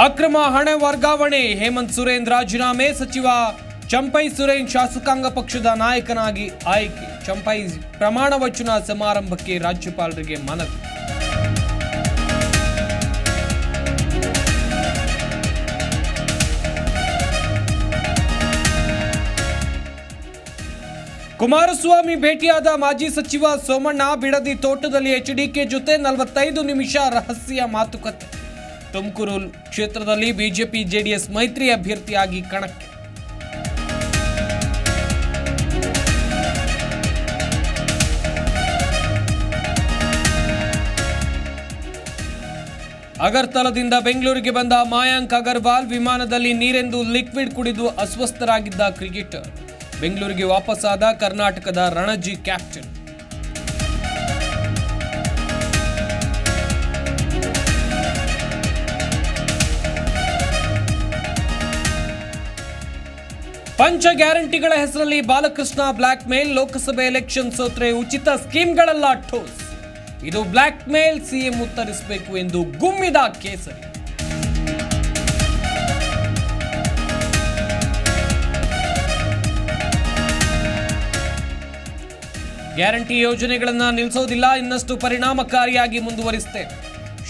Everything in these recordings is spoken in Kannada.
ಅಕ್ರಮ ಹಣ ವರ್ಗಾವಣೆ. ಹೇಮಂತ್ ಸುರೇನ್ ರಾಜೀನಾಮೆ ಸಚಿವ ಚಂಪೈ ಸುರೇನ್ ಶಾಸಕಾಂಗ ಪಕ್ಷದ ನಾಯಕನಾಗಿ ಆಯ್ಕೆ. ಚಂಪೈ ಪ್ರಮಾಣ ವಚನ ಸಮಾರಂಭಕ್ಕೆ ರಾಜ್ಯಪಾಲರಿಗೆ ಮನವಿ. ಕುಮಾರಸ್ವಾಮಿ ಭೇಟಿಯಾದ ಮಾಜಿ ಸಚಿವ ಸೋಮಣ್ಣ, ಬಿಡದಿ ತೋಟದಲ್ಲಿ ಎಚ್ಡಿಕೆ ಜೊತೆ ನಲವತ್ತೈದು ನಿಮಿಷ ರಹಸ್ಯ ಮಾತುಕತೆ. ತುಮಕೂರು ಕ್ಷೇತ್ರದಲ್ಲಿ ಬಿಜೆಪಿ ಜೆಡಿಎಸ್ ಮೈತ್ರಿ ಅಭ್ಯರ್ಥಿಯಾಗಿ ಕಣಕ್ಕೆ. ಅಗರ್ತಲದಿಂದ ಬೆಂಗಳೂರಿಗೆ ಬಂದ ಮಾಯಾಂಕ್ ಅಗರ್ವಾಲ್ ವಿಮಾನದಲ್ಲಿ ನೀರೆಂದು ಲಿಕ್ವಿಡ್ ಕುಡಿದು ಅಸ್ವಸ್ಥರಾಗಿದ್ದ ಕ್ರಿಕೆಟರ್. ಬೆಂಗಳೂರಿಗೆ ವಾಪಸ್ಸಾದ ಕರ್ನಾಟಕದ ರಣಜಿ ಕ್ಯಾಪ್ಟನ್. ಪಂಚ ಗ್ಯಾರಂಟಿಗಳ ಹೆಸರಲ್ಲಿ ಬಾಲಕೃಷ್ಣ ಬ್ಲಾಕ್ ಮೇಲ್ ಲೋಕಸಭೆ ಎಲೆಕ್ಷನ್ ಸೋತ್ರೆ ಉಚಿತ ಸ್ಕೀಮ್ಗಳೆಲ್ಲ ಠೋಸ್. ಇದು ಬ್ಲಾಕ್ ಮೇಲ್ ಸಿಎಂ ಉತ್ತರಿಸಬೇಕು ಎಂದು ಗುಮ್ಮಿದ ಕೇಸರಿ. ಗ್ಯಾರಂಟಿ ಯೋಜನೆಗಳನ್ನು ನಿಲ್ಲಿಸೋದಿಲ್ಲ ಇನ್ನಷ್ಟು ಪರಿಣಾಮಕಾರಿಯಾಗಿ ಮುಂದುವರಿಸುತ್ತೆ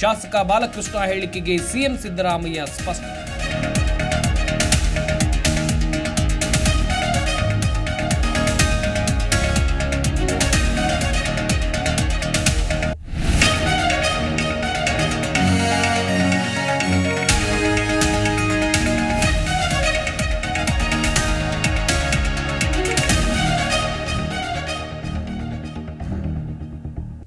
ಶಾಸಕ ಬಾಲಕೃಷ್ಣ ಹೇಳಿಕೆಗೆ ಸಿಎಂ ಸಿದ್ದರಾಮಯ್ಯ ಸ್ಪಷ್ಟನೆ